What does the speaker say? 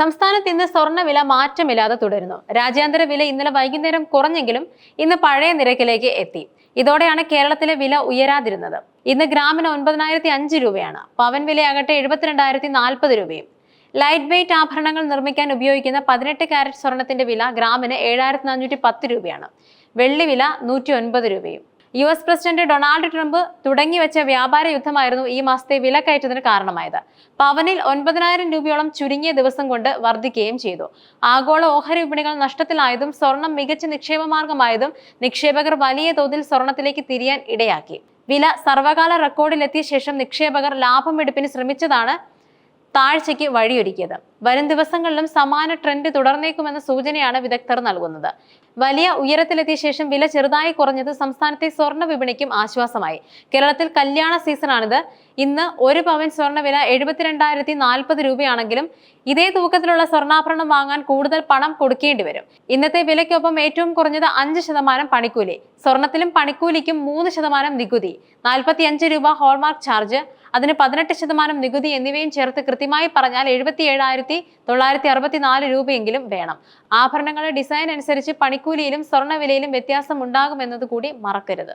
സംസ്ഥാനത്ത് ഇന്ന് സ്വർണവില മാറ്റമില്ലാതെ തുടരുന്നു. രാജ്യാന്തര വില ഇന്നലെ വൈകുന്നേരം കുറഞ്ഞെങ്കിലും ഇന്ന് പഴയ നിരക്കിലേക്ക് എത്തി. ഇതോടെയാണ് കേരളത്തിലെ വില ഉയരാതിരുന്നത്. ഇന്ന് ഗ്രാമിന് ഒൻപതിനായിരത്തി അഞ്ച് രൂപയാണ്. പവൻ വിലയാകട്ടെ എഴുപത്തിരണ്ടായിരത്തി നാൽപ്പത് രൂപയും. ലൈറ്റ് വെയ്റ്റ് ആഭരണങ്ങൾ നിർമ്മിക്കാൻ ഉപയോഗിക്കുന്ന പതിനെട്ട് കാരറ്റ് സ്വർണത്തിന്റെ വില ഗ്രാമിന് ഏഴായിരത്തി നാനൂറ്റി പത്ത് രൂപയാണ്. വെള്ളി വില നൂറ്റി ഒൻപത് രൂപയും. U S president Donald Trump തുടങ്ങി വെച്ച വ്യാപാര യുദ്ധമായിരുന്നു ഈ മാസത്തെ വിലക്കയറ്റത്തിന് കാരണമായത്. പവനിൽ ഒൻപതിനായിരം രൂപയോളം ചുരുങ്ങിയ ദിവസം കൊണ്ട് വർദ്ധിക്കുകയും ചെയ്തു. ആഗോള ഓഹരി വിപണികൾ നഷ്ടത്തിലായതും സ്വർണം മികച്ച നിക്ഷേപ മാർഗമായതും നിക്ഷേപകർ വലിയ തോതിൽ സ്വർണത്തിലേക്ക് തിരിയാൻ ഇടയാക്കി. വില സർവകാല റെക്കോർഡിലെത്തിയ ശേഷം നിക്ഷേപകർ ലാഭമെടുപ്പിന് ശ്രമിച്ചതാണ് താഴ്ചയ്ക്ക് വഴിയൊരുക്കിയത്. വരും ദിവസങ്ങളിലും സമാന ട്രെൻഡ് തുടർന്നേക്കുമെന്ന സൂചനയാണ് വിദഗ്ധർ നൽകുന്നത്. വലിയ ഉയരത്തിലെത്തിയ ശേഷം വില ചെറുതായി കുറഞ്ഞത് സംസ്ഥാനത്തെ സ്വർണ വിപണിക്കും ആശ്വാസമായി. കേരളത്തിൽ കല്യാണ സീസണാണിത്. ഇന്ന് ഒരു പവൻ സ്വർണ വില എഴുപത്തിരണ്ടായിരത്തി നാൽപ്പത് രൂപയാണെങ്കിലും ഇതേ തൂക്കത്തിലുള്ള സ്വർണാഭരണം വാങ്ങാൻ കൂടുതൽ പണം കൊടുക്കേണ്ടി വരും. ഇന്നത്തെ വിലയ്ക്കൊപ്പം ഏറ്റവും കുറഞ്ഞത് അഞ്ച് ശതമാനം പണിക്കൂലി. സ്വർണത്തിലും പണിക്കൂലിക്കും മൂന്ന് ശതമാനം നികുതി. നാൽപ്പത്തി അഞ്ച് രൂപ ഹോൾമാർക്ക് ചാർജ് അതിന് പതിനെട്ട് ശതമാനം നികുതി എന്നിവയും ചേർത്ത് കൃത്യമായി പറഞ്ഞാൽ എഴുപത്തി ഏഴായിരത്തി തൊള്ളായിരത്തി അറുപത്തിനാല് രൂപയെങ്കിലും വേണം. ആഭരണങ്ങളുടെ ഡിസൈൻ അനുസരിച്ച് പണിക്കൂലിയിലും സ്വർണവിലയിലും വ്യത്യാസം ഉണ്ടാകുമെന്നത് കൂടി മറക്കരുത്.